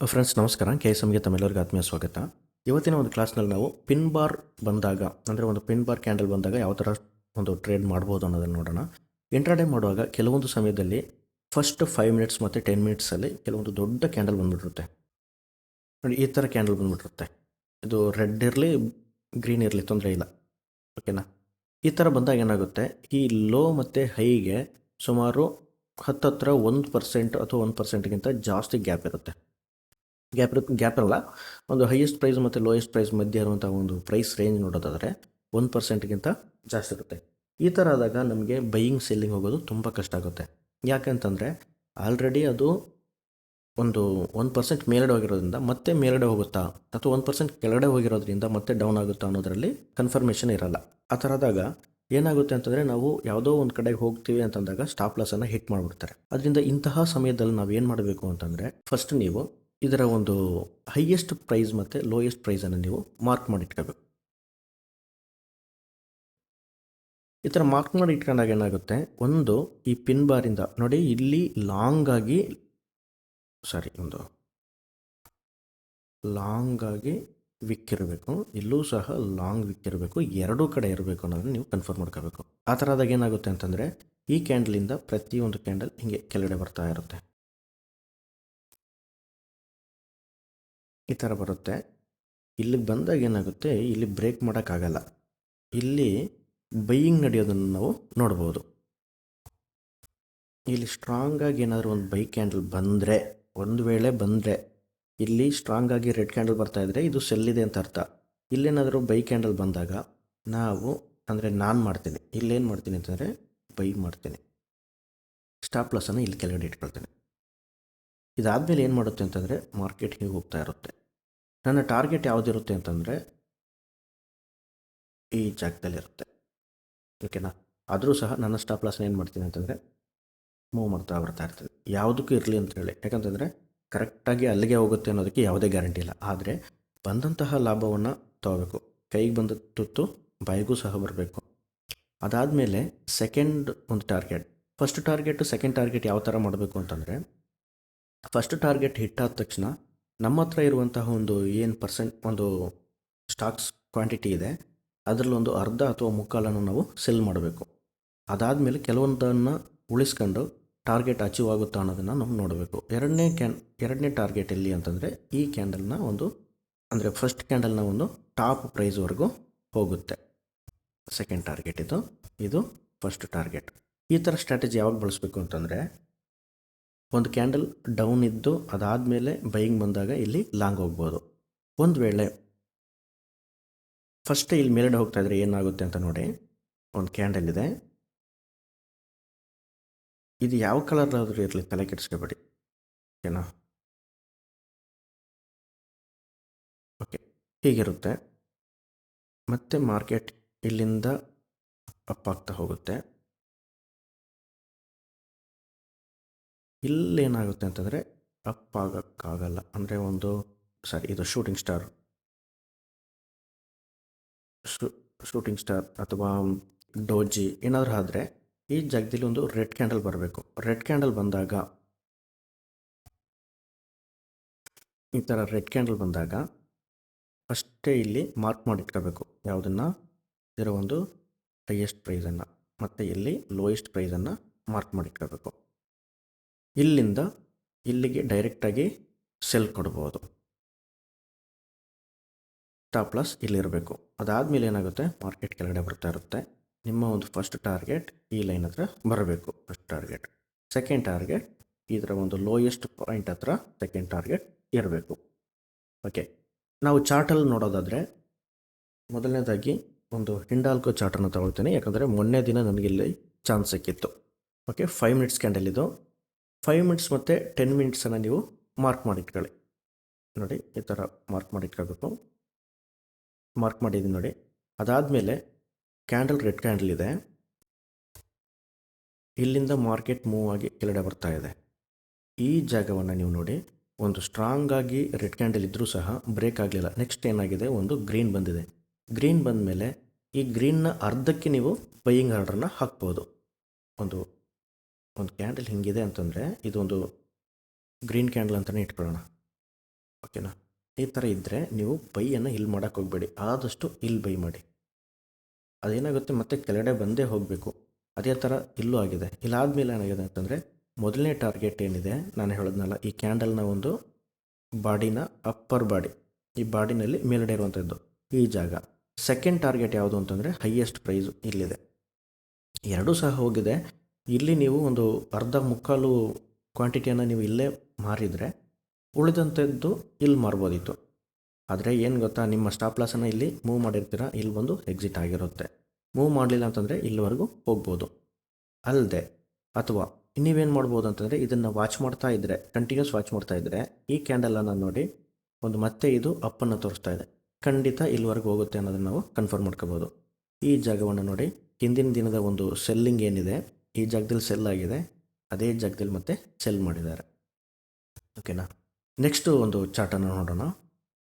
Friends ನಮಸ್ಕಾರ. K S ಎಮ್ಗೆ ತಮ್ಮೆಲ್ಲರಿಗೂ ಆತ್ಮೀಯ ಸ್ವಾಗತ. ಇವತ್ತಿನ ಒಂದು ಕ್ಲಾಸ್ನಲ್ಲಿ ನಾವು ಪಿನ್ ಬಾರ್ ಬಂದಾಗ, ಅಂದರೆ ಒಂದು ಪಿನ್ ಬಾರ್ ಕ್ಯಾಂಡಲ್ ಬಂದಾಗ ಯಾವ ಥರ ಒಂದು ಟ್ರೇಡ್ ಮಾಡ್ಬೋದು ಅನ್ನೋದನ್ನು ನೋಡೋಣ. ಇಂಟ್ರಾಡೇ ಮಾಡುವಾಗ ಕೆಲವೊಂದು ಸಮಯದಲ್ಲಿ ಫಸ್ಟ್ ಫೈವ್ ಮಿನಿಟ್ಸ್ ಮತ್ತು ಟೆನ್ ಮಿನಿಟ್ಸಲ್ಲಿ ಕೆಲವೊಂದು ದೊಡ್ಡ ಕ್ಯಾಂಡಲ್ ಬಂದುಬಿಟ್ಟಿರುತ್ತೆ. ನೋಡಿ, ಈ ಥರ ಕ್ಯಾಂಡಲ್ ಬಂದುಬಿಟ್ಟಿರುತ್ತೆ. ಇದು ರೆಡ್ ಇರಲಿ ಗ್ರೀನ್ ಇರಲಿ, ತೊಂದರೆ ಇಲ್ಲ. ಓಕೆನಾ ಈ ಥರ ಬಂದಾಗ ಏನಾಗುತ್ತೆ? ಈ ಲೋ ಮತ್ತು ಹೈಗೆ ಸುಮಾರು ಹತ್ತತ್ರ ಒಂದು ಪರ್ಸೆಂಟ್ ಅಥವಾ ಒಂದು ಪರ್ಸೆಂಟ್ಗಿಂತ ಜಾಸ್ತಿ ಗ್ಯಾಪ್ ಇರುತ್ತೆ. ಗ್ಯಾಪ್ ಇರುತ್ತೆ ಗ್ಯಾಪ್ ಅಲ್ಲ ಒಂದು ಹೈಯೆಸ್ಟ್ ಪ್ರೈಸ್ ಮತ್ತು ಲೋಯೆಸ್ಟ್ ಪ್ರೈಸ್ ಮಧ್ಯೆ ಇರುವಂಥ ಒಂದು ಪ್ರೈಸ್ ರೇಂಜ್ ನೋಡೋದಾದರೆ ಒಂದು ಪರ್ಸೆಂಟ್ಗಿಂತ ಜಾಸ್ತಿ ಇರುತ್ತೆ. ಈ ಥರ ಆದಾಗ ನಮಗೆ ಬೈಯಿಂಗ್ ಸೆಲ್ಲಿಂಗ್ ಹೋಗೋದು ತುಂಬ ಕಷ್ಟ ಆಗುತ್ತೆ. ಯಾಕಂತಂದರೆ ಆಲ್ರೆಡಿ ಅದು ಒಂದು ಒನ್ ಪರ್ಸೆಂಟ್ ಮೇಲಡೆ ಹೋಗಿರೋದ್ರಿಂದ ಮತ್ತೆ ಮೇಲಡೆ ಹೋಗುತ್ತಾ, ಅಥವಾ ಒಂದು ಪರ್ಸೆಂಟ್ ಕೆಳಗಡೆ ಹೋಗಿರೋದ್ರಿಂದ ಮತ್ತೆ ಡೌನ್ ಆಗುತ್ತಾ ಅನ್ನೋದರಲ್ಲಿ ಕನ್ಫರ್ಮೇಷನ್ ಇರಲ್ಲ. ಆ ಥರ ಆದಾಗ ಏನಾಗುತ್ತೆ ಅಂತಂದರೆ ನಾವು ಯಾವುದೋ ಒಂದು ಕಡೆಗೆ ಹೋಗ್ತೀವಿ ಅಂತಂದಾಗ ಸ್ಟಾಪ್ ಲಾಸನ್ನು ಹಿಟ್ ಮಾಡಿಬಿಡ್ತಾರೆ. ಅದರಿಂದ ಇಂತಹ ಸಮಯದಲ್ಲಿ ನಾವು ಏನು ಮಾಡಬೇಕು ಅಂತಂದರೆ ಫಸ್ಟ್ ನೀವು ಇದರ ಒಂದು ಹೈಯೆಸ್ಟ್ ಪ್ರೈಸ್ ಮತ್ತು ಲೋಯೆಸ್ಟ್ ಪ್ರೈಸನ್ನು ನೀವು ಮಾರ್ಕ್ ಮಾಡಿ ಇಟ್ಕೋಬೇಕು ಈ ಥರ ಮಾರ್ಕ್ ಮಾಡಿ ಇಟ್ಕೊಂಡಾಗ ಏನಾಗುತ್ತೆ? ಒಂದು, ಈ ಪಿನ್ ಬಾರಿಂದ ನೋಡಿ, ಇಲ್ಲಿ ಲಾಂಗ್ ಆಗಿ ಸಾರಿ ಒಂದು ಲಾಂಗ್ ಆಗಿ ವಿಕ್ ಇರಬೇಕು ಇಲ್ಲೂ ಸಹ ಲಾಂಗ್ ವಿಕ್ ಇರಬೇಕು ಎರಡೂ ಕಡೆ ಇರಬೇಕು ಅನ್ನೋದನ್ನು ನೀವು ಕನ್ಫರ್ಮ್ ಮಾಡ್ಕೋಬೇಕು. ಆ ಥರದಾಗ ಏನಾಗುತ್ತೆ ಅಂತಂದರೆ, ಈ ಕ್ಯಾಂಡಲಿಂದ ಪ್ರತಿಯೊಂದು ಕ್ಯಾಂಡಲ್ ಹಿಂಗೆ ಕೆಳಗಡೆ ಬರ್ತಾ ಇರುತ್ತೆ. ಈ ಥರ ಬರುತ್ತೆ. ಇಲ್ಲಿಗೆ ಬಂದಾಗ ಏನಾಗುತ್ತೆ? ಇಲ್ಲಿ ಬ್ರೇಕ್ ಮಾಡೋಕ್ಕಾಗಲ್ಲ. ಇಲ್ಲಿ ಬೈಯಿಂಗ್ ನಡೆಯೋದನ್ನು ನಾವು ನೋಡ್ಬೋದು. ಇಲ್ಲಿ ಸ್ಟ್ರಾಂಗ್ ಆಗಿ ಏನಾದರೂ ಒಂದು ಬೈಕ್ ಕ್ಯಾಂಡಲ್ ಬಂದರೆ, ಒಂದು ವೇಳೆ ಬಂದರೆ, ಇಲ್ಲಿ ಸ್ಟ್ರಾಂಗ್ ಆಗಿ ರೆಡ್ ಕ್ಯಾಂಡಲ್ ಬರ್ತಾ ಇದ್ದರೆ ಇದು ಸೆಲ್ಲಿದೆ ಅಂತ ಅರ್ಥ. ಇಲ್ಲೇನಾದರೂ ಬೈ ಕ್ಯಾಂಡಲ್ ಬಂದಾಗ ನಾವು, ಅಂದರೆ ನಾನು ಮಾಡ್ತೀನಿ. ಇಲ್ಲೇನು ಮಾಡ್ತೀನಿ ಅಂತಂದರೆ ಬೈ ಮಾಡ್ತೀನಿ. ಸ್ಟಾಪ್ ಲಾಸನ್ನು ಇಲ್ಲಿ ಕೆಳಗಡೆ ಇಟ್ಕೊಳ್ತೀನಿ. ಇದಾದಮೇಲೆ ಏನು ಮಾಡುತ್ತೆ ಅಂತಂದರೆ ಮಾರ್ಕೆಟ್ ಹೀಗೆ ಹೋಗ್ತಾ ಇರುತ್ತೆ. ನನ್ನ ಟಾರ್ಗೆಟ್ ಯಾವುದಿರುತ್ತೆ ಅಂತಂದರೆ ಈ ಜಾಗದಲ್ಲಿರುತ್ತೆ. ಓಕೆನಾ? ಆದರೂ ಸಹ ನನ್ನ ಸ್ಟಾಪ್ ಲಾಸ್ನ ಏನು ಮಾಡ್ತೀನಿ ಅಂತಂದರೆ ಮೂವ್ ಮಾಡ್ತಾ ಬರ್ತಾ ಇರ್ತದೆ. ಯಾವುದಕ್ಕೂ ಇರಲಿ ಅಂತ ಹೇಳಿ. ಯಾಕಂತಂದರೆ ಕರೆಕ್ಟಾಗಿ ಅಲ್ಲಿಗೆ ಹೋಗುತ್ತೆ ಅನ್ನೋದಕ್ಕೆ ಯಾವುದೇ ಗ್ಯಾರಂಟಿ ಇಲ್ಲ. ಆದರೆ ಬಂದಂತಹ ಲಾಭವನ್ನು ತಗೋಬೇಕು. ಕೈಗೆ ಬಂದ ತುತ್ತು ಬಾಯಿಗೂ ಸಹ ಬರಬೇಕು. ಅದಾದಮೇಲೆ ಸೆಕೆಂಡ್ ಒಂದು target. First target second target ಯಾವ ಥರ ಮಾಡಬೇಕು ಅಂತಂದರೆ ಫಸ್ಟ್ ಟಾರ್ಗೆಟ್ ಹಿಟ್ಟಾದ ತಕ್ಷಣ ನಮ್ಮ ಹತ್ರ ಇರುವಂತಹ ಒಂದು ಏನು ಪರ್ಸೆಂಟ್ ಒಂದು ಸ್ಟಾಕ್ಸ್ ಕ್ವಾಂಟಿಟಿ ಇದೆ ಅದರಲ್ಲೊಂದು ಅರ್ಧ ಅಥವಾ ಮುಕ್ಕಾಲನ್ನು ನಾವು ಸೆಲ್ ಮಾಡಬೇಕು. ಅದಾದಮೇಲೆ ಕೆಲವೊಂದನ್ನು ಉಳಿಸ್ಕೊಂಡು ಟಾರ್ಗೆಟ್ ಅಚೀವ್ ಆಗುತ್ತಾ ಅನ್ನೋದನ್ನು ನಾವು ನೋಡಬೇಕು. ಎರಡನೇ ಕ್ಯಾನ್ ಎರಡನೇ ಟಾರ್ಗೆಟ್ ಎಲ್ಲಿ ಅಂತಂದರೆ ಈ ಕ್ಯಾಂಡಲ್ನ ಒಂದು, ಅಂದರೆ ಫಸ್ಟ್ ಕ್ಯಾಂಡಲ್ನ ಒಂದು ಟಾಪ್ ಪ್ರೈಸ್ವರೆಗೂ ಹೋಗುತ್ತೆ. ಸೆಕೆಂಡ್ ಟಾರ್ಗೆಟ್ ಇದು ಇದು ಫಸ್ಟ್ ಟಾರ್ಗೆಟ್ ಈ ಥರ ಸ್ಟ್ರಾಟಜಿ ಯಾವಾಗ ಬಳಸಬೇಕು ಅಂತಂದರೆ ಒಂದು ಕ್ಯಾಂಡಲ್ ಡೌನ್ ಇದ್ದು ಅದಾದಮೇಲೆ ಬೈಯಿಂಗ್ ಬಂದಾಗ ಇಲ್ಲಿ ಲಾಂಗ್ ಹೋಗ್ಬೋದು. ಒಂದು ವೇಳೆ ಫಸ್ಟ್ ಇಲ್ಲಿ ಮೇಲ್ಗಡೆ ಹೋಗ್ತಾ ಇದ್ರೆ ಏನಾಗುತ್ತೆ ಅಂತ ನೋಡಿ, ಒಂದು ಕ್ಯಾಂಡಲ್ ಇದೆ. ಇದು ಯಾವ ಕಲರ್ ಆದರೂ ಇರಲಿ, ತಲೆ ಕೆಡಿಸ್ಕೋಬೇಡಿ. ಓಕೆನಾ? ಓಕೆ, ಹೀಗಿರುತ್ತೆ. ಮತ್ತೆ ಮಾರ್ಕೆಟ್ ಇಲ್ಲಿಂದ ಅಪ್ ಆಗ್ತಾ ಹೋಗುತ್ತೆ. ಇಲ್ಲೇನಾಗುತ್ತೆ ಅಂತಂದರೆ ಅಪ್ ಆಗೋಕ್ಕಾಗಲ್ಲ ಅಂದರೆ ಒಂದು, ಸಾರಿ, ಇದು ಶೂಟಿಂಗ್ ಸ್ಟಾರ್ ಶೂಟಿಂಗ್ ಸ್ಟಾರ್ ಅಥವಾ ಡೋಜಿ ಏನಾದರೂ ಆದರೆ ಈ ಜಾಗದಲ್ಲಿ ಒಂದು ರೆಡ್ ಕ್ಯಾಂಡಲ್ ಬರಬೇಕು. ರೆಡ್ ಕ್ಯಾಂಡಲ್ ಬಂದಾಗ, ಈ ಥರ ರೆಡ್ ಕ್ಯಾಂಡಲ್ ಬಂದಾಗ ಅಷ್ಟೇ ಇಲ್ಲಿ ಮಾರ್ಕ್ ಮಾಡಿಟ್ಕೋಬೇಕು. ಯಾವುದನ್ನು? ಇದರ ಒಂದು ಹೈಯೆಸ್ಟ್ ಪ್ರೈಸನ್ನು ಮತ್ತು ಇಲ್ಲಿ ಲೋಯೆಸ್ಟ್ ಪ್ರೈಸನ್ನು ಮಾರ್ಕ್ ಮಾಡಿಟ್ಕೋಬೇಕು. ಇಲ್ಲಿಂದ ಇಲ್ಲಿಗೆ ಡೈರೆಕ್ಟಾಗಿ ಸೆಲ್ ಕೊಡ್ಬೋದು. ಟಾಪ್ ಲಾಸ್ ಇಲ್ಲಿರಬೇಕು. ಅದಾದಮೇಲೆ ಏನಾಗುತ್ತೆ? ಮಾರ್ಕೆಟ್ ಕೆಳಗಡೆ ಬರ್ತಾ ಇರುತ್ತೆ. ನಿಮ್ಮ ಒಂದು ಫಸ್ಟ್ ಟಾರ್ಗೆಟ್ ಈ ಲೈನ್ ಹತ್ರ ಬರಬೇಕು ಫಸ್ಟ್ ಟಾರ್ಗೆಟ್ ಸೆಕೆಂಡ್ ಟಾರ್ಗೆಟ್ ಇದರ ಒಂದು ಲೋಯೆಸ್ಟ್ ಪಾಯಿಂಟ್ ಹತ್ರ ಸೆಕೆಂಡ್ ಟಾರ್ಗೆಟ್ ಇರಬೇಕು. ಓಕೆ ನಾವು ಚಾರ್ಟಲ್ಲಿ ನೋಡೋದಾದರೆ ಮೊದಲನೇದಾಗಿ ಒಂದು ಹಿಂಡಾಲ್ಕೋ ಚಾರ್ಟನ್ನು ತಗೊಳ್ತೀನಿ. ಯಾಕಂದರೆ ಮೊನ್ನೆ ದಿನ ನನಗೆ ಇಲ್ಲಿ ಚಾನ್ಸ್ ಸಿಕ್ಕಿತ್ತು. ಓಕೆ ಫೈವ್ ಮಿನಿಟ್ಸ್ ಕ್ಯಾಂಡಲ್ ಇದು. ಫೈವ್ ಮಿನಿಟ್ಸ್ ಮತ್ತು ಟೆನ್ ಮಿನಿಟ್ಸನ್ನು ನೀವು ಮಾರ್ಕ್ ಮಾಡಿಟ್ಕೊಳ್ಳಿ. ನೋಡಿ, ಈ ಥರ ಮಾರ್ಕ್ ಮಾಡಿಟ್ಕೋಬೇಕು ಮಾರ್ಕ್ ಮಾಡಿದ್ದೀನಿ ನೋಡಿ. ಅದಾದಮೇಲೆ ಕ್ಯಾಂಡಲ್ ರೆಡ್ ಕ್ಯಾಂಡಲ್ ಇದೆ. ಇಲ್ಲಿಂದ ಮಾರ್ಕೆಟ್ ಮೂವ್ ಆಗಿ ಕೆಳಗಡೆ ಬರ್ತಾ ಇದೆ. ಈ ಜಾಗವನ್ನು ನೀವು ನೋಡಿ, ಒಂದು ಸ್ಟ್ರಾಂಗ್ ಆಗಿ ರೆಡ್ ಕ್ಯಾಂಡಲ್ ಇದ್ದರೂ ಸಹ ಬ್ರೇಕ್ ಆಗಲಿಲ್ಲ. ನೆಕ್ಸ್ಟ್ ಏನಾಗಿದೆ? ಒಂದು ಗ್ರೀನ್ ಬಂದಿದೆ. ಗ್ರೀನ್ ಬಂದ ಮೇಲೆ ಈ ಗ್ರೀನ್ನ ಅರ್ಧಕ್ಕೆ ನೀವು ಬೈಯಿಂಗ್ ಆರ್ಡ್ರನ್ನ ಹಾಕ್ಬೋದು. ಒಂದು ಒಂದು ಕ್ಯಾಂಡಲ್ ಹಿಂಗಿದೆ ಅಂತಂದರೆ ಇದೊಂದು ಗ್ರೀನ್ ಕ್ಯಾಂಡಲ್ ಅಂತಲೇ ಇಟ್ಕೊಳ್ಳೋಣ. ಓಕೆನಾ? ಈ ಥರ ಇದ್ದರೆ ನೀವು ಬೈಯನ್ನು ಇಲ್ಲಿ ಮಾಡೋಕ್ಕೆ ಹೋಗಬೇಡಿ. ಆದಷ್ಟು ಇಲ್ಲಿ ಬೈ ಮಾಡಿ. ಅದೇನಾಗುತ್ತೆ? ಮತ್ತೆ ಕೆಳಗಡೆ ಬಂದೇ ಹೋಗಬೇಕು. ಅದೇ ಥರ ಇಲ್ಲೂ ಆಗಿದೆ. ಇಲ್ಲಾದಮೇಲೆ ಏನಾಗಿದೆ ಅಂತಂದರೆ ಮೊದಲನೇ ಟಾರ್ಗೆಟ್ ಏನಿದೆ? ನಾನು ಹೇಳೋದ್ನಲ್ಲ, ಈ ಕ್ಯಾಂಡಲ್ನ ಒಂದು ಬಾಡಿನ ಅಪ್ಪರ್ ಬಾಡಿ. ಈ ಬಾಡಿನಲ್ಲಿ ಮೇಲ್ಗಡೆ ಇರುವಂಥದ್ದು ಈ ಜಾಗ. ಸೆಕೆಂಡ್ ಟಾರ್ಗೆಟ್ ಯಾವುದು ಅಂತಂದರೆ ಹೈಯೆಸ್ಟ್ ಪ್ರೈಸು ಇಲ್ಲಿದೆ. ಎರಡೂ ಸಹ ಹೋಗಿದೆ. ಇಲ್ಲಿ ನೀವು ಒಂದು ಅರ್ಧ ಮುಕ್ಕಾಲು ಕ್ವಾಂಟಿಟಿಯನ್ನು ನೀವು ಇಲ್ಲೇ ಮಾರಿದರೆ ಉಳಿದಂಥದ್ದು ಇಲ್ಲಿ ಮಾರ್ಬೋದಿತ್ತು. ಆದರೆ ಏನು ಗೊತ್ತಾ, ನಿಮ್ಮ ಸ್ಟಾಪ್ ಲಾಸನ್ನು ಇಲ್ಲಿ ಮೂವ್ ಮಾಡಿರ್ತೀರ, ಇಲ್ಲಿ ಬಂದು ಎಕ್ಸಿಟ್ ಆಗಿರುತ್ತೆ. ಮೂವ್ ಮಾಡಲಿಲ್ಲ ಅಂತಂದರೆ ಇಲ್ಲಿವರೆಗೂ ಹೋಗ್ಬೋದು. ಅಲ್ಲದೆ ಅಥವಾ ನೀವೇನು ಮಾಡ್ಬೋದು ಅಂತಂದರೆ ಇದನ್ನು ವಾಚ್ ಮಾಡ್ತಾ ಇದ್ದರೆ ಕಂಟಿನ್ಯೂಸ್ ವಾಚ್ ಮಾಡ್ತಾ ಇದ್ದರೆ ಈ ಕ್ಯಾಂಡಲನ್ನು ನೋಡಿ ಒಂದು ಮತ್ತೆ ಇದು ಅಪ್ಪನ್ನು ತೋರಿಸ್ತಾ ಇದೆ. ಖಂಡಿತ ಇಲ್ಲಿವರೆಗೂ ಹೋಗುತ್ತೆ ಅನ್ನೋದನ್ನು ನಾವು ಕನ್ಫರ್ಮ್ ಮಾಡ್ಕೋಬೋದು. ಈ ಜಾಗವನ್ನು ನೋಡಿ ಹಿಂದಿನ ದಿನದ ಒಂದು ಸೆಲ್ಲಿಂಗ್ ಏನಿದೆ ಈ ಜಾಗದಲ್ಲಿ ಸೆಲ್ ಆಗಿದೆ, ಅದೇ ಜಾಗದಲ್ಲಿ ಮತ್ತೆ ಸೆಲ್ ಮಾಡಿದ್ದಾರೆ. ಓಕೆನಾ ನೆಕ್ಸ್ಟು ಒಂದು ಚಾರ್ಟನ್ನು ನೋಡೋಣ.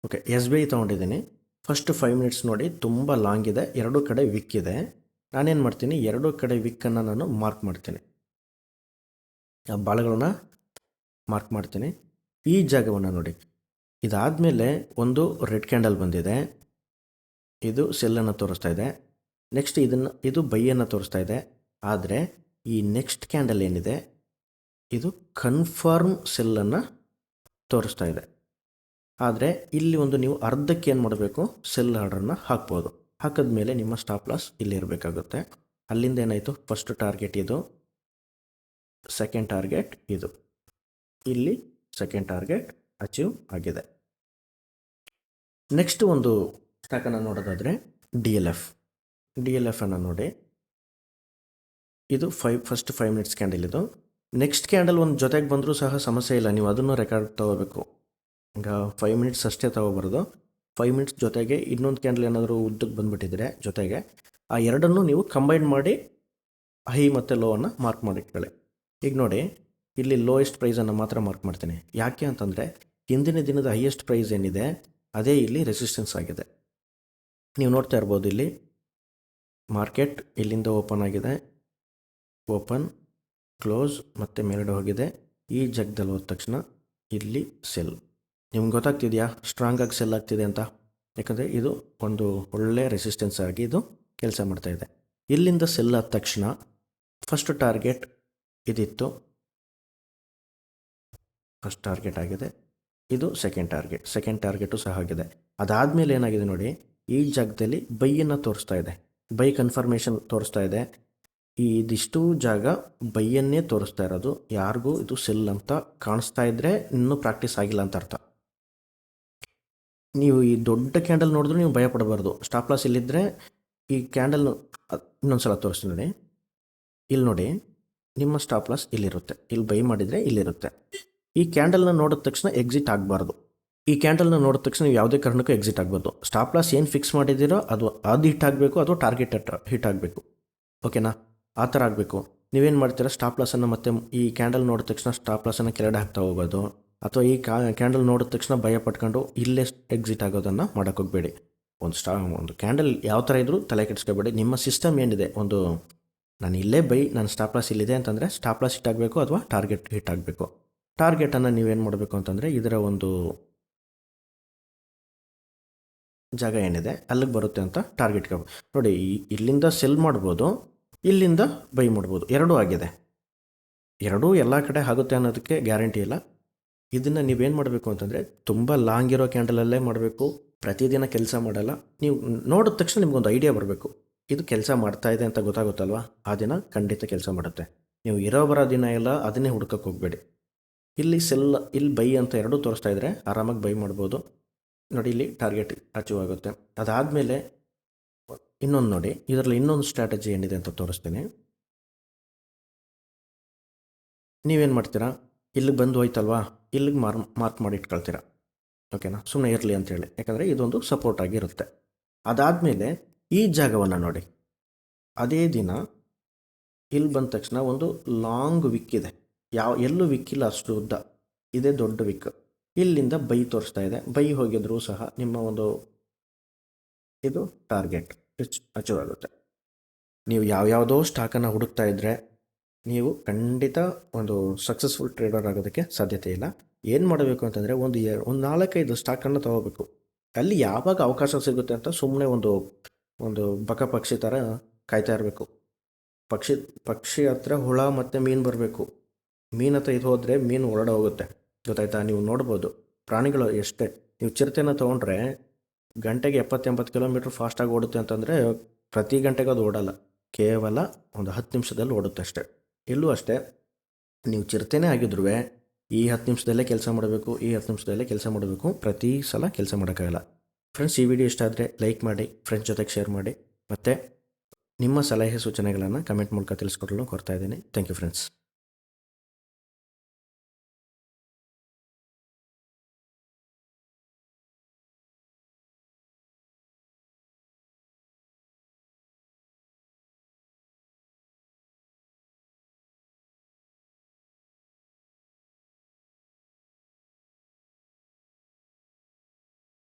ಓಕೆ ಎಸ್ ಬಿ ಐ ತೊಗೊಂಡಿದ್ದೀನಿ. ಫಸ್ಟ್ ಫೈವ್ ಮಿನಿಟ್ಸ್ ನೋಡಿ ತುಂಬ ಲಾಂಗ್ ಇದೆ, ಎರಡೂ ಕಡೆ ವಿಕ್ ಇದೆ. ನಾನೇನು ಮಾಡ್ತೀನಿ, ಎರಡೂ ಕಡೆ ವಿಕ್ಕನ್ನು ನಾನು ಮಾರ್ಕ್ ಮಾಡ್ತೀನಿ. ಆ ಬಾಳಗಳನ್ನ ಮಾರ್ಕ್ ಮಾಡ್ತೀನಿ. ಈ ಜಾಗವನ್ನು ನೋಡಿ. ಇದಾದಮೇಲೆ ಒಂದು ರೆಡ್ ಕ್ಯಾಂಡಲ್ ಬಂದಿದೆ. ಇದು ಸೆಲ್ಲನ್ನು ತೋರಿಸ್ತಾ ಇದೆ. ನೆಕ್ಸ್ಟ್ ಇದನ್ನು, ಇದು ಬೈಯನ್ನು ತೋರಿಸ್ತಾ ಇದೆ. ಆದರೆ ಈ ನೆಕ್ಸ್ಟ್ ಕ್ಯಾಂಡಲ್ ಏನಿದೆ, ಇದು ಕನ್ಫರ್ಮ್ ಸೆಲ್ಲನ್ನು ತೋರಿಸ್ತಾ ಇದೆ. ಆದರೆ ಇಲ್ಲಿ ಒಂದು ನೀವು ಅರ್ಧಕ್ಕೆ ಏನು ಮಾಡಬೇಕು? ಸೆಲ್ ಆರ್ಡ್ರನ್ನು ಹಾಕ್ಬೋದು. ಹಾಕಿದ್ಮೇಲೆ ನಿಮ್ಮ ಸ್ಟಾಪ್ ಲಾಸ್ ಇಲ್ಲಿ ಇರಬೇಕಾಗುತ್ತೆ. ಅಲ್ಲಿಂದ ಏನಾಯಿತು? ಫಸ್ಟ್ ಟಾರ್ಗೆಟ್ ಇದು ಸೆಕೆಂಡ್ ಟಾರ್ಗೆಟ್ ಇದು. ಇಲ್ಲಿ ಸೆಕೆಂಡ್ ಟಾರ್ಗೆಟ್ ಅಚೀವ್ ಆಗಿದೆ. ನೆಕ್ಸ್ಟ್ ಒಂದು ಸ್ಟಾಕನ್ನು ನೋಡೋದಾದರೆ D L F D L ಎಫನ್ನು ನೋಡಿ. ಇದು five first five minutes candle ಇದು. ನೆಕ್ಸ್ಟ್ ಕ್ಯಾಂಡಲ್ ಒಂದು ಜೊತೆಗೆ ಬಂದರೂ ಸಹ ಸಮಸ್ಯೆ ಇಲ್ಲ. ನೀವು ಅದನ್ನು ರೆಕಾರ್ಡ್ ತಗೋಬೇಕು. ಈಗ ಫೈವ್ ಮಿನಿಟ್ಸ್ ಅಷ್ಟೇ ತೊಗೋಬಾರ್ದು. ಫೈವ್ ಮಿನಿಟ್ಸ್ ಜೊತೆಗೆ ಇನ್ನೊಂದು ಕ್ಯಾಂಡಲ್ ಏನಾದರೂ ಉದ್ದಕ್ಕೆ ಬಂದುಬಿಟ್ಟಿದ್ರೆ ಜೊತೆಗೆ ಆ ಎರಡನ್ನು ನೀವು ಕಂಬೈನ್ ಮಾಡಿ ಹೈ ಮತ್ತು ಲೋವನ್ನು ಮಾರ್ಕ್ ಮಾಡಿಟ್ಕೊಳ್ಳಿ ಈಗ ನೋಡಿ, ಇಲ್ಲಿ ಲೋಯೆಸ್ಟ್ ಪ್ರೈಸನ್ನು ಮಾತ್ರ ಮಾರ್ಕ್ ಮಾಡ್ತೀನಿ. ಯಾಕೆ ಅಂತಂದರೆ ಹಿಂದಿನ ದಿನದ ಹೈಯೆಸ್ಟ್ ಪ್ರೈಸ್ ಏನಿದೆ, ಅದೇ ಇಲ್ಲಿ ರೆಸಿಸ್ಟೆನ್ಸ್ ಆಗಿದೆ. ನೀವು ನೋಡ್ತಾ ಇರ್ಬೋದು ಇಲ್ಲಿ. ಮಾರ್ಕೆಟ್ ಇಲ್ಲಿಂದ ಓಪನ್ ಆಗಿದೆ. ಓಪನ್, ಕ್ಲೋಸ್ ಮತ್ತು ಮೇಲ್ಗಡೆ ಹೋಗಿದೆ. ಈ ಜಗ್ದಲ್ಲಿ ಹೋದ ತಕ್ಷಣ ಇಲ್ಲಿ ಸೆಲ್. ನಿಮ್ಗೆ ಗೊತ್ತಾಗ್ತಿದೆಯಾ? ಸ್ಟ್ರಾಂಗಾಗಿ ಸೆಲ್ ಆಗ್ತಿದೆ ಅಂತ. ಯಾಕಂದರೆ ಇದು ಒಂದು ಒಳ್ಳೆಯ ರೆಸಿಸ್ಟೆನ್ಸ್ ಆಗಿ ಇದು ಕೆಲಸ ಮಾಡ್ತಾ ಇದೆ. ಇಲ್ಲಿಂದ ಸೆಲ್ ಆದ ತಕ್ಷಣ ಫಸ್ಟ್ ಟಾರ್ಗೆಟ್ ಇದಿತ್ತು. ಫಸ್ಟ್ ಟಾರ್ಗೆಟ್ ಆಗಿದೆ. ಇದು ಸೆಕೆಂಡ್ ಟಾರ್ಗೆಟ್ ಸೆಕೆಂಡ್ ಟಾರ್ಗೆಟು ಸಹ ಆಗಿದೆ. ಅದಾದಮೇಲೆ ಏನಾಗಿದೆ ನೋಡಿ, ಈ ಜಾಗದಲ್ಲಿ ಬೈಯನ್ನು ತೋರಿಸ್ತಾ ಇದೆ. ಬೈ ಕನ್ಫರ್ಮೇಷನ್ ತೋರಿಸ್ತಾ ಇದೆ. ಇದಿಷ್ಟು ಜಾಗ ಬೈಯನ್ನೇ ತೋರಿಸ್ತಾ ಇರೋದು. ಯಾರಿಗೂ ಇದು ಸೆಲ್ ಅಂತ ಕಾಣಿಸ್ತಾ ಇದ್ದರೆ ಇನ್ನೂ ಪ್ರಾಕ್ಟೀಸ್ ಆಗಿಲ್ಲ ಅಂತ ಅರ್ಥ. ನೀವು ಈ ದೊಡ್ಡ ಕ್ಯಾಂಡಲ್ ನೋಡಿದ್ರು ನೀವು ಭಯ ಪಡಬಾರ್ದು ಸ್ಟಾಪ್ ಲಾಸ್ ಇಲ್ಲಿದ್ದರೆ ಈ ಕ್ಯಾಂಡಲ್ ಇನ್ನೊಂದು ಸಲ ತೋರಿಸ್ತೀನಿ ನೋಡಿ. ಇಲ್ಲಿ ನೋಡಿ, ನಿಮ್ಮ ಸ್ಟಾಪ್ ಲಾಸ್ ಇಲ್ಲಿರುತ್ತೆ ಇಲ್ಲಿ ಬೈ ಮಾಡಿದರೆ ಇಲ್ಲಿರುತ್ತೆ. ಈ ಕ್ಯಾಂಡಲ್ನ ನೋಡಿದ ತಕ್ಷಣ ಎಕ್ಸಿಟ್ ಆಗಬಾರ್ದು. ಈ ಕ್ಯಾಂಡಲ್ನ ನೋಡಿದ ತಕ್ಷಣ ನೀವು ಯಾವುದೇ ಕಾರಣಕ್ಕೂ ಎಕ್ಸಿಟ್ ಆಗಬಾರ್ದು. ಸ್ಟಾಪ್ ಲಾಸ್ ಏನು ಫಿಕ್ಸ್ ಮಾಡಿದ್ದೀರೋ ಅದು ಅದು ಹಿಟ್ ಆಗಬೇಕು ಅಥವಾ ಟಾರ್ಗೆಟ್ ಹಿಟ್ ಆಗಬೇಕು. ಓಕೆನಾ? ಆ ಥರ ಆಗಬೇಕು. ನೀವೇನು ಮಾಡ್ತೀರಾ ಸ್ಟಾಪ್ ಲಾಸನ್ನು ಮತ್ತೆ ಈ ಕ್ಯಾಂಡಲ್ ನೋಡಿದ ತಕ್ಷಣ ಸ್ಟಾಪ್ ಲಾಸನ್ನು ಕೆಳಗಡೆ ಹಾಕ್ತಾ ಹೋಗೋದು. ಅಥವಾ ಈ ಕಾ ಕ್ಯಾಂಡಲ್ ನೋಡಿದ ತಕ್ಷಣ ಭಯ ಪಟ್ಕೊಂಡು ಇಲ್ಲೇ ಎಕ್ಸಿಟ್ ಆಗೋದನ್ನು ಮಾಡೋಕೆ ಹೋಗಬೇಡಿ. ಒಂದು ಸ್ಟಾ ಒಂದು ಕ್ಯಾಂಡಲ್ ಯಾವ ಥರ ಇದ್ದರೂ ತಲೆ ಕೆಡಿಸ್ಕೋಬೇಡಿ. ನಿಮ್ಮ ಸಿಸ್ಟಮ್ ಏನಿದೆ, ಒಂದು ನಾನು ಇಲ್ಲೇ ಬೈ, ನಾನು ಸ್ಟಾಪ್ ಲಾಸ್ ಇಲ್ಲಿದೆ ಅಂತಂದರೆ ಸ್ಟಾಪ್ ಲಾಸ್ ಹಿಟ್ ಆಗಬೇಕು ಅಥವಾ ಟಾರ್ಗೆಟ್ ಹಿಟ್ ಆಗಬೇಕು. ಟಾರ್ಗೆಟನ್ನು ನೀವೇನು ಮಾಡಬೇಕು ಅಂತಂದರೆ ಇದರ ಒಂದು ಜಾಗ ಏನಿದೆ, ಅಲ್ಲಿಗೆ ಬರುತ್ತೆ ಅಂತ ಟಾರ್ಗೆಟ್ಗೆ ನೋಡಿ ಇಲ್ಲಿಂದ ಸೆಲ್ ಮಾಡ್ಬೋದು. ಇಲ್ಲಿಂದ ಬೈ ಮಾಡ್ಬೋದು. ಎರಡೂ ಆಗಿದೆ. ಎರಡೂ ಎಲ್ಲ ಕಡೆ ಆಗುತ್ತೆ ಅನ್ನೋದಕ್ಕೆ ಗ್ಯಾರಂಟಿ ಇಲ್ಲ. ಇದನ್ನು ನೀವೇನು ಮಾಡಬೇಕು ಅಂತಂದರೆ ತುಂಬ ಲಾಂಗ್ ಇರೋ ಕ್ಯಾಂಡಲಲ್ಲೇ ಮಾಡಬೇಕು. ಪ್ರತಿದಿನ ಕೆಲಸ ಮಾಡಲ್ಲ. ನೀವು ನೋಡಿದ ತಕ್ಷಣ ನಿಮಗೊಂದು ಐಡಿಯಾ ಬರಬೇಕು. ಇದು ಕೆಲಸ ಮಾಡ್ತಾ ಇದೆ ಅಂತ ಗೊತ್ತಾಗುತ್ತಲ್ವಾ? ಆ ದಿನ ಖಂಡಿತ ಕೆಲಸ ಮಾಡುತ್ತೆ. ನೀವು ಇರೋ ಬರೋ ದಿನ ಎಲ್ಲ ಅದನ್ನೇ ಹುಡ್ಕಕ್ಕೆ ಹೋಗಬೇಡಿ. ಇಲ್ಲಿ ಸೆಲ್, ಇಲ್ಲಿ ಬೈ ಅಂತ ಎರಡೂ ತೋರಿಸ್ತಾ ಇದ್ದರೆ ಆರಾಮಾಗಿ ಬೈ ಮಾಡ್ಬೋದು. ನೋಡಿ, ಇಲ್ಲಿ ಟಾರ್ಗೆಟ್ ಅಚೀವ್ ಆಗುತ್ತೆ. ಅದಾದಮೇಲೆ ಇನ್ನೊಂದು ನೋಡಿ, ಇದರಲ್ಲಿ ಇನ್ನೊಂದು ಸ್ಟ್ರಾಟಜಿ ಏನಿದೆ ಅಂತ ತೋರಿಸ್ತೀನಿ. ನೀವೇನು ಮಾಡ್ತೀರಾ? ಇಲ್ಲಿಗೆ ಬಂದು ಹೋಯ್ತಲ್ವಾ? ಇಲ್ಲಿಗೆ ಮಾರ್, ಮಾರ್ಕ್ ಮಾಡಿ ಇಟ್ಕೊಳ್ತೀರಾ? ಓಕೆನಾ? ಸುಮ್ಮನೆ ಇರಲಿ ಅಂತೇಳಿ ಯಾಕಂದರೆ ಇದೊಂದು ಸಪೋರ್ಟ್ ಆಗಿರುತ್ತೆ. ಅದಾದಮೇಲೆ ಈ ಜಾಗವನ್ನು ನೋಡಿ. ಅದೇ ದಿನ ಇಲ್ಲಿ ಬಂದ ತಕ್ಷಣ ಒಂದು ಲಾಂಗ್ ವಿಕ್ ಇದೆ. ಯಾವ, ಎಲ್ಲೂ ವಿಕ್ಕಿಲ್ಲ ಅಷ್ಟು ಉದ್ದ. ಇದೇ ದೊಡ್ಡ ವಿಕ್ ಇಲ್ಲಿಂದ ಬೈ ತೋರಿಸ್ತಾ ಇದೆ. ಬೈ ಹೋಗಿದ್ರು ಸಹ ನಿಮ್ಮ ಒಂದು ಇದು ಟಾರ್ಗೆಟ್ ಅಚೀವ್ ಆಗುತ್ತೆ ನೀವು ಯಾವ್ಯಾವುದೋ ಸ್ಟಾಕನ್ನು ಹುಡುಕ್ತಾ ಇದ್ದರೆ ನೀವು ಖಂಡಿತ ಒಂದು ಸಕ್ಸಸ್ಫುಲ್ ಟ್ರೇಡರ್ ಆಗೋದಕ್ಕೆ ಸಾಧ್ಯತೆ ಇಲ್ಲ. ಏನು ಮಾಡಬೇಕು ಅಂತಂದರೆ ಒಂದು ಒಂದು ನಾಲ್ಕೈದು ಸ್ಟಾಕನ್ನು ತೊಗೋಬೇಕು. ಅಲ್ಲಿ ಯಾವಾಗ ಅವಕಾಶ ಸಿಗುತ್ತೆ ಅಂತ ಸುಮ್ಮನೆ ಒಂದು ಒಂದು ಬಕ ಪಕ್ಷಿ ಥರ ಕಾಯ್ತಾ ಇರಬೇಕು. ಪಕ್ಷಿ ಪಕ್ಷಿ ಹತ್ರ ಹುಳ ಮತ್ತು ಮೀನು ಬರಬೇಕು. ಮೀನು ಹತ್ರ ಇದು ಹೋದರೆ ಮೀನು ಹೊರಡೋಗುತ್ತೆ ಗೊತ್ತಾಯ್ತಾ? ನೀವು ನೋಡ್ಬೋದು. ಪ್ರಾಣಿಗಳು ಎಷ್ಟೇ, ನೀವು ಚಿರತೆನ ತೊಗೊಂಡ್ರೆ ಗಂಟೆಗೆ ಎಪ್ಪತ್ತೆಂಬತ್ತು ಕಿಲೋಮೀಟ್ರ್ ಫಾಸ್ಟಾಗಿ ಓಡುತ್ತೆ ಅಂತಂದರೆ ಪ್ರತಿ ಗಂಟೆಗೆ ಅದು ಓಡಲ್ಲ. ಕೇವಲ ಒಂದು ಹತ್ತು ನಿಮಿಷದಲ್ಲಿ ಓಡುತ್ತೆ ಅಷ್ಟೇ. ಇಲ್ಲೂ ಅಷ್ಟೇ, ನೀವು ಚಿರತೆನೇ ಆಗಿದ್ರು ಈ ಹತ್ತು ನಿಮಿಷದಲ್ಲೇ ಕೆಲಸ ಮಾಡಬೇಕು, ಈ ಹತ್ತು ನಿಮಿಷದಲ್ಲೇ ಕೆಲಸ ಮಾಡಬೇಕು, ಪ್ರತಿ ಸಲ ಕೆಲಸ ಮಾಡೋಕ್ಕಾಗಲ್ಲ. ಫ್ರೆಂಡ್ಸ್ ಈ ವಿಡಿಯೋ ಇಷ್ಟ ಆದರೆ ಲೈಕ್ ಮಾಡಿ ಫ್ರೆಂಡ್ಸ್ ಜೊತೆಗೆ ಶೇರ್ ಮಾಡಿ. ಮತ್ತು ನಿಮ್ಮ ಸಲಹೆ ಸೂಚನೆಗಳನ್ನು ಕಮೆಂಟ್ ಮೂಲಕ ತಿಳಿಸ್ಕೊಡಲು ಕೊಡ್ತಾ ಇದ್ದೀನಿ. Thank you friends